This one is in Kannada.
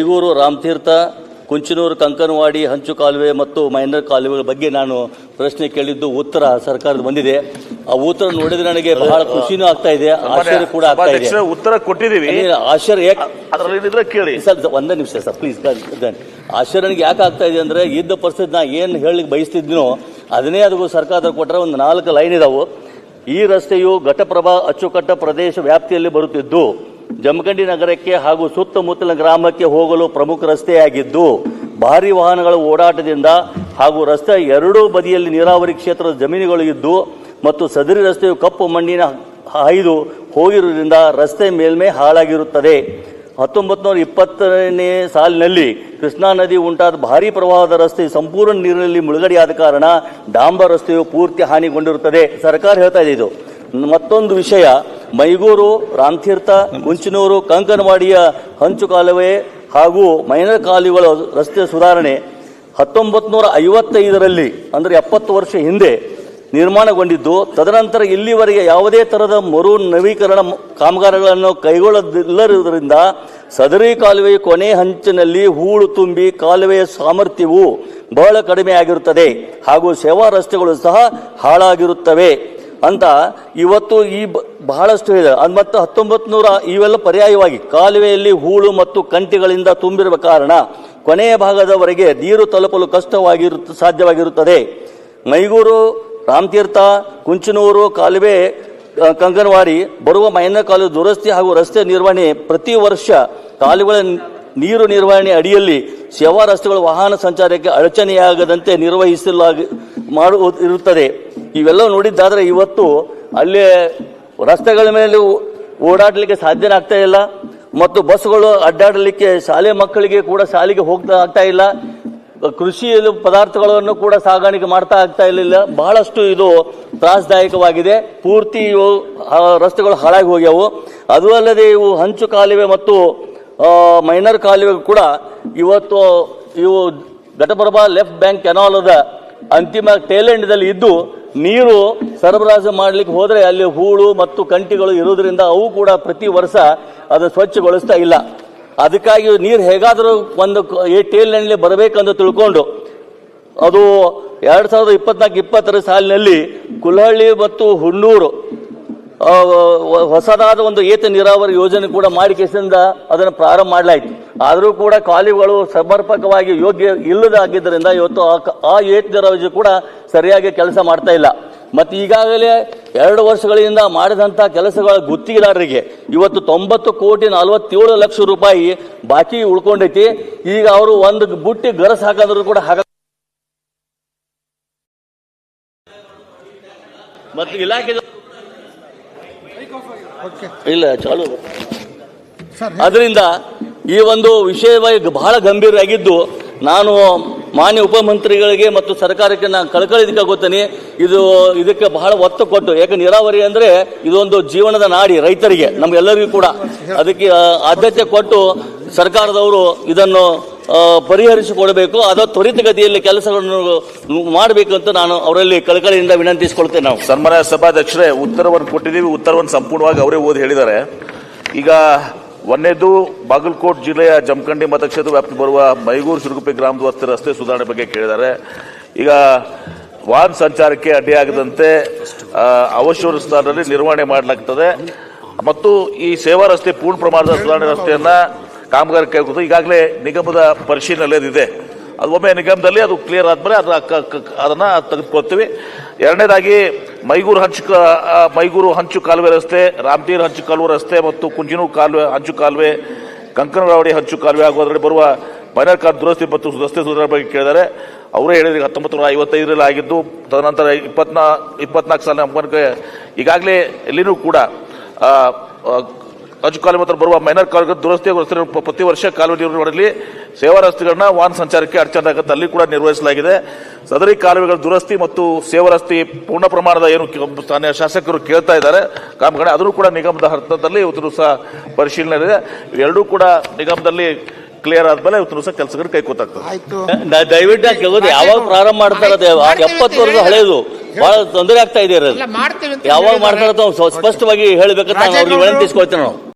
ಈಗೂರು ರಾಮತೀರ್ಥ ಕುಂಚನೂರು ಕಂಕನವಾಡಿ ಹಂಚು ಕಾಲುವೆ ಮತ್ತು ಮೈನರ್ ಕಾಲುವೆಗಳ ಬಗ್ಗೆ ನಾನು ಪ್ರಶ್ನೆ ಕೇಳಿದ್ದು ಉತ್ತರ ಸರ್ಕಾರದ ಬಂದಿದೆ. ಆ ಉತ್ತರ ನೋಡಿದ್ರೆ ನನಗೆ ಬಹಳ ಖುಷಿನೂ ಆಗ್ತಾ ಇದೆ ಆಶ್ಚರ್ಯ ಕೂಡ ಆಗ್ತಾ ಇದೆ. ಉತ್ತರ ಕೊಟ್ಟಿದ್ದೀವಿ. ಆಶ್ಚರ್ಯ ಕೇಳಿ. ಸರ್ ಒಂದೇ ನಿಮಿಷ ಸರ್ ಪ್ಲೀಸ್ ಆಶ್ಚರ್ಯ ನನಗೆ ಯಾಕೆ ಆಗ್ತಾ ಇದೆ ಅಂದ್ರೆ ಇದ್ದ ಪರಿಸ್ಥಿತಿ ನಾ ಏನು ಹೇಳಲಿಕ್ಕೆ ಬಯಸ್ತಿದ್ನೋ ಅದನ್ನೇ ಅದಕ್ಕೂ ಸರ್ಕಾರ ಕೊಟ್ಟರೆ ಒಂದು ನಾಲ್ಕು ಲೈನ್ ಇದಾವು. ಈ ರಸ್ತೆಯು ಘಟಪ್ರಭಾ ಅಚ್ಚುಕಟ್ಟ ಪ್ರದೇಶ ವ್ಯಾಪ್ತಿಯಲ್ಲಿ ಬರುತ್ತಿದ್ದು. ಜಮಖಂಡಿ ನಗರಕ್ಕೆ ಹಾಗೂ ಸುತ್ತಮುತ್ತಲಿನ ಗ್ರಾಮಕ್ಕೆ ಹೋಗಲು ಪ್ರಮುಖ ರಸ್ತೆಯಾಗಿದ್ದು, ಭಾರಿ ವಾಹನಗಳ ಓಡಾಟದಿಂದ ಹಾಗೂ ರಸ್ತೆ ಎರಡೂ ಬದಿಯಲ್ಲಿ ನೀರಾವರಿ ಕ್ಷೇತ್ರದ ಜಮೀನುಗಳು ಇದ್ದು ಮತ್ತು ಸದರಿ ರಸ್ತೆಯು ಕಪ್ಪು ಮಣ್ಣಿನ ಹಾಯ್ದು ಹೋಗಿರುವುದರಿಂದ ರಸ್ತೆ ಮೇಲ್ಮೈ ಹಾಳಾಗಿರುತ್ತದೆ. ಹತ್ತೊಂಬತ್ತು ನೂರ ಇಪ್ಪತ್ತನೇ ಸಾಲಿನಲ್ಲಿ ಕೃಷ್ಣಾ ನದಿ ಉಂಟಾದ ಭಾರಿ ಪ್ರವಾಹದ ರಸ್ತೆ ಸಂಪೂರ್ಣ ನೀರಿನಲ್ಲಿ ಮುಳುಗಡೆಯಾದ ಕಾರಣ ಡಾಂಬರ್ ರಸ್ತೆಯು ಪೂರ್ತಿ ಹಾನಿಗೊಂಡಿರುತ್ತದೆ. ಸರ್ಕಾರ ಹೇಳ್ತಾ ಇದೆ ಇದು. ಮತ್ತೊಂದು ವಿಷಯ, ಮೈಗೂರು ರಾಮತೀರ್ಥ ಮುಂಚಿನೂರು ಕಂಕನವಾಡಿಯ ಹಂಚು ಕಾಲುವೆ ಹಾಗೂ ಮೈನರ್ ಕಾಲುವೆಗಳ ರಸ್ತೆ ಸುಧಾರಣೆ ಹತ್ತೊಂಬತ್ತು ನೂರ ಐವತ್ತೈದರಲ್ಲಿ ಅಂದರೆ ಎಪ್ಪತ್ತು ವರ್ಷ ಹಿಂದೆ ನಿರ್ಮಾಣಗೊಂಡಿದ್ದು. ತದನಂತರ ಇಲ್ಲಿವರೆಗೆ ಯಾವುದೇ ಥರದ ಮರು ನವೀಕರಣ ಕಾಮಗಾರಿಗಳನ್ನು ಕೈಗೊಳ್ಳದಿಲ್ಲರುವುದರಿಂದ ಸದರಿ ಕಾಲುವೆಯ ಕೊನೆ ಹಂಚಿನಲ್ಲಿ ಹೂಳು ತುಂಬಿ ಕಾಲುವೆಯ ಸಾಮರ್ಥ್ಯವು ಬಹಳ ಕಡಿಮೆಯಾಗಿರುತ್ತದೆ ಹಾಗೂ ಸೇವಾ ರಸ್ತೆಗಳು ಸಹ ಹಾಳಾಗಿರುತ್ತವೆ. ಅಂತ ಇವತ್ತು ಈ ಬಹಳಷ್ಟು ಇದೆ ಅದು ಮತ್ತು ಹತ್ತೊಂಬತ್ತು ನೂರ ಇವೆಲ್ಲ ಪರ್ಯಾಯವಾಗಿ ಕಾಲುವೆಯಲ್ಲಿ ಹೂಳು ಮತ್ತು ಕಂಟಿಗಳಿಂದ ತುಂಬಿರುವ ಕಾರಣ ಕೊನೆಯ ಭಾಗದವರೆಗೆ ನೀರು ತಲುಪಲು ಕಷ್ಟವಾಗಿರು ಸಾಧ್ಯವಾಗಿರುತ್ತದೆ. ಮೈಗೂರು, ರಾಮತೀರ್ಥ, ಕುಂಚನೂರು ಕಾಲುವೆ ಕಂಗನವಾಡಿ ಬರುವ ಮೈನರ್ ಕಾಲುವೆ ದುರಸ್ತಿ ಹಾಗೂ ರಸ್ತೆ ನಿರ್ವಹಣೆ ಪ್ರತಿ ವರ್ಷ ಕಾಲುವೆಗಳ ನೀರು ನಿರ್ವಹಣೆ ಅಡಿಯಲ್ಲಿ ಸೇವಾ ರಸ್ತೆಗಳು ವಾಹನ ಸಂಚಾರಕ್ಕೆ ಅಡಚಣೆಯಾಗದಂತೆ ನಿರ್ವಹಿಸಲಾಗಿ ಮಾಡು ಇರುತ್ತದೆ ಇವೆಲ್ಲ ನೋಡಿದ್ದಾದ್ರೆ ಇವತ್ತು ಅಲ್ಲಿ ರಸ್ತೆಗಳ ಮೇಲೆ ಓಡಾಡಲಿಕ್ಕೆ ಸಾಧ್ಯನೇ ಆಗ್ತಾ ಇಲ್ಲ. ಮತ್ತು ಬಸ್ಗಳು ಅಡ್ಡಾಡಲಿಕ್ಕೆ ಶಾಲೆ ಮಕ್ಕಳಿಗೆ ಕೂಡ ಶಾಲೆಗೆ ಹೋಗ್ತಾ ಆಗ್ತಾ ಇಲ್ಲ. ಕೃಷಿ ಪದಾರ್ಥಗಳನ್ನು ಕೂಡ ಸಾಗಾಣಿಕೆ ಮಾಡ್ತಾ ಆಗ್ತಾ ಇರಲಿಲ್ಲ. ಬಹಳಷ್ಟು ಇದು ತ್ರಾಸದಾಯಕವಾಗಿದೆ. ಪೂರ್ತಿ ಇವು ರಸ್ತೆಗಳು ಹಾಳಾಗಿ ಹೋಗ್ಯಾವು. ಅದು ಅಲ್ಲದೆ ಇವು ಹಂಚು ಕಾಲುವೆ ಮತ್ತು ಮೈನರ್ ಕಾಲುವೆ ಕೂಡ ಇವತ್ತು ಇವು ಘಟಪ್ರಭಾ ಲೆಫ್ಟ್ ಬ್ಯಾಂಕ್ ಕೆನಾಲದ ಅಂತಿಮ ಟೇಲೆಂಡ್ದಲ್ಲಿ ಇದ್ದು ನೀರು ಸರಬರಾಜು ಮಾಡಲಿಕ್ಕೆ ಹೋದರೆ ಅಲ್ಲಿ ಹೂಳು ಮತ್ತು ಕಂಟಿಗಳು ಇರೋದ್ರಿಂದ ಅವು ಕೂಡ ಪ್ರತಿ ವರ್ಷ ಅದು ಸ್ವಚ್ಛಗೊಳಿಸ್ತಾ ಇಲ್ಲ. ಅದಕ್ಕಾಗಿ ನೀರು ಹೇಗಾದರೂ ಒಂದು ಈ ಟೇಲ್ನಲ್ಲಿ ಬರಬೇಕಂತ ತಿಳ್ಕೊಂಡು ಅದು ಎರಡು ಸಾವಿರದ ಇಪ್ಪತ್ನಾಲ್ಕು ಇಪ್ಪತ್ತರ ಸಾಲಿನಲ್ಲಿ ಕುಲಹಳ್ಳಿ ಮತ್ತು ಹುಣ್ಣೂರು ಹೊಸದಾದ ಒಂದು ಏತ ನೀರಾವರಿ ಯೋಜನೆ ಕೂಡ ಮಾಡಿ ಕೇಸಿಂದ ಅದನ್ನು ಪ್ರಾರಂಭ ಮಾಡಲಾಯಿತು. ಆದರೂ ಕೂಡ ಕಾಲುಗಳು ಸಮರ್ಪಕವಾಗಿ ಯೋಗ್ಯ ಇಲ್ಲದಾಗಿದ್ದರಿಂದ ಇವತ್ತು ಆ ಕ- ಆ ಏತ ನೀರಾವರಿ ಕೂಡ ಸರಿಯಾಗಿ ಕೆಲಸ ಮಾಡ್ತಾ ಇಲ್ಲ. ಮತ್ತು ಈಗಾಗಲೇ ಎರಡು ವರ್ಷಗಳಿಂದ ಮಾಡಿದಂಥ ಕೆಲಸಗಳ ಗುತ್ತಿಗೆದಾರರಿಗೆ ಇವತ್ತು ತೊಂಬತ್ತು ಕೋಟಿ ನಲವತ್ತೇಳು ಲಕ್ಷ ರೂಪಾಯಿ ಬಾಕಿ ಉಳ್ಕೊಂಡೈತಿ. ಈಗ ಅವರು ಒಂದು ಬುಟ್ಟಿ ಗರಸ್ ಹಾಕಂದ್ರು ಕೂಡ ಹಾಕ ಮತ್ತು ಇಲಾಖೆ ಇಲ್ಲ ಚಾಲು. ಅದರಿಂದ ಈ ಒಂದು ವಿಷಯವಾಗಿ ಬಹಳ ಗಂಭೀರವಾಗಿದ್ದು, ನಾನು ಮಾನ್ಯ ಉಪಮಂತ್ರಿಗಳಿಗೆ ಮತ್ತು ಸರ್ಕಾರಕ್ಕೆ ನಾನು ಕಳ್ಕಳಿದಕ್ಕೆ ಗೊತ್ತೇನೆ, ಇದು, ಇದಕ್ಕೆ ಬಹಳ ಒತ್ತು ಕೊಟ್ಟು ಯಾಕೆ ನೀರಾವರಿ ಅಂದ್ರೆ ಇದೊಂದು ಜೀವನದ ನಾಡಿ ರೈತರಿಗೆ, ನಮ್ಗೆಲ್ಲರಿಗೂ ಕೂಡ. ಅದಕ್ಕೆ ಆದ್ಯತೆ ಕೊಟ್ಟು ಸರ್ಕಾರದವರು ಇದನ್ನು ಪರಿಹರಿಸಿಕೊಡಬೇಕು ಅದು ತ್ವರಿತಗತಿಯಲ್ಲಿ ಕೆಲಸಗಳನ್ನು ಮಾಡಬೇಕು ಅಂತ ನಾನು ಅವರಲ್ಲಿ ಕಳಕಳಿಯಿಂದ ವಿನಂತಿಸಿಕೊಳ್ತೇನೆ ನಾವು. ಸನ್ಮಾನ್ಯ ಸಭಾಧ್ಯಕ್ಷರೇ, ಉತ್ತರವನ್ನು ಕೊಟ್ಟಿದ್ದೀವಿ, ಉತ್ತರವನ್ನು ಸಂಪೂರ್ಣವಾಗಿ ಅವರೇ ಓದಿ ಹೇಳಿದ್ದಾರೆ. ಈಗ ಒಂದನೇದು ಬಾಗಲಕೋಟ್ ಜಿಲ್ಲೆಯ ಜಮಖಂಡಿ ಮತಕ್ಷೇತ್ರ ವ್ಯಾಪ್ತಿ ಬರುವ ಮೈಗೂರು ಶಿರುಗುಪ್ಪೆ ಗ್ರಾಮದ ವಸ್ತು ರಸ್ತೆ ಸುಧಾರಣೆ ಬಗ್ಗೆ ಕೇಳಿದ್ದಾರೆ. ಈಗ ವಾಹನ ಸಂಚಾರಕ್ಕೆ ಅಡ್ಡಿಯಾಗದಂತೆ ಅವಶ್ಯ ಸ್ಥಾನದಲ್ಲಿ ನಿರ್ವಹಣೆ ಮಾಡಲಾಗ್ತದೆ. ಮತ್ತು ಈ ಸೇವಾ ರಸ್ತೆ ಪೂರ್ಣ ಪ್ರಮಾಣದ ಸುಧಾರಣೆ ರಸ್ತೆಯನ್ನ ಕಾಮಗಾರಿ ಕೈಗೊಳ್ಳುವುದು ಈಗಾಗಲೇ ನಿಗಮದ ಪರಿಶೀಲನೆ ಅದು ಒಮ್ಮೆ ನಿಗಮದಲ್ಲಿ ಅದು ಕ್ಲಿಯರ್ ಆದ್ಮೇಲೆ ಅದು ಕ- ಕ- ಅದನ್ನ ತೆಗೆದುಕೊಳ್ತೀವಿ. ಎರಡನೇದಾಗಿ ಮೈಗೂರು ಹಂಚು ಮೈಗೂರು ಹಂಚು ಕಾಲುವೆ ರಸ್ತೆ ರಾಮ್ದೀರ್ ಹಂಚು ಕಾಲುವೆ ರಸ್ತೆ ಮತ್ತು ಕುಂಜಿನೂರು ಕಾಲುವೆ, ಹಂಚು ಕಾಲುವೆ, ಕಂಕನರಾವಡಿ ಹಂಚು ಕಾಲುವೆ ಆಗುವುದರಲ್ಲಿ ಬರುವ ಮೈನರ್ ಕಾರ್ ದುರಸ್ತಿ ಮತ್ತು ರಸ್ತೆ ಸುಧಾರಣೆ ಬಗ್ಗೆ ಕೇಳಿದ್ದಾರೆ. ಅವರೇ ಹೇಳಿದ್ರೆ ಹತ್ತೊಂಬತ್ತು ನೂರ ಐವತ್ತೈದರಲ್ಲಿ ಆಗಿದ್ದು, ತದನಂತರ ಇಪ್ಪತ್ನಾ, ಇಪ್ಪತ್ನಾಲ್ಕು ಸಾಲಿನ ಈಗಾಗಲೇ ಎಲ್ಲಿನೂ ಕೂಡ ಕಾಲುವೆ ಹತ್ರ ಬರುವ ಮೈನರ್ ಕಾಲುವೆ ದುರಸ್ತಿ ಪ್ರತಿ ವರ್ಷ ಕಾಲುವೆ ನಿರ್ವಹಣೆಯಲ್ಲಿ ಸೇವಾ ರಸ್ತೆಗಳನ್ನ ವಾಹನ ಸಂಚಾರಕ್ಕೆ ಅಡಚಣೆ ಆಗುತ್ತೆ ಅಲ್ಲಿ ಕೂಡ ನಿರ್ವಹಿಸಲಾಗಿದೆ. ಸದರಿ ಕಾಲುವೆಗಳ ದುರಸ್ತಿ ಮತ್ತು ಸೇವಾ ರಸ್ತೆ ಪೂರ್ಣ ಪ್ರಮಾಣದ ಏನು ಶಾಸಕರು ಕೇಳ್ತಾ ಇದ್ದಾರೆ. ಕಾಮಗಾರಿ ಅದನ್ನು ಕೂಡ ನಿಗಮದ ಹಂತದಲ್ಲಿ ಇವತ್ತು ಸಹ ಪರಿಶೀಲನೆ ಇದೆ ಎರಡೂ ಕೂಡ ನಿಗಮದಲ್ಲಿ ಕ್ಲಿಯರ್ ಆದ್ಮೇಲೆ ಇವತ್ತು ಸಹ ಕೆಲಸಗಳು ಕೈಗೊತ್ತಾಗ್ತದೆ ಆಯ್ತು. ದ- ದಯವಿಟ್ಟು ಕೇಳೋದು ಯಾವಾಗ ಪ್ರಾರಂಭ ಮಾಡ್ತಾರೆ ಎಪ್ಪತ್ತು ವರ್ಷ ಹಳೆಯದು ಬಹಳ ತೊಂದರೆ ಆಗ್ತಾ ಇದೆ ಯಾವಾಗ ಮಾಡ್ತಾರೆ ಸ್ಪಷ್ಟವಾಗಿ ಹೇಳ್ಬೇಕಂತ ವಿನಂತಿಸ್ಕೊಳ್ತೇನೆ ನಾವು.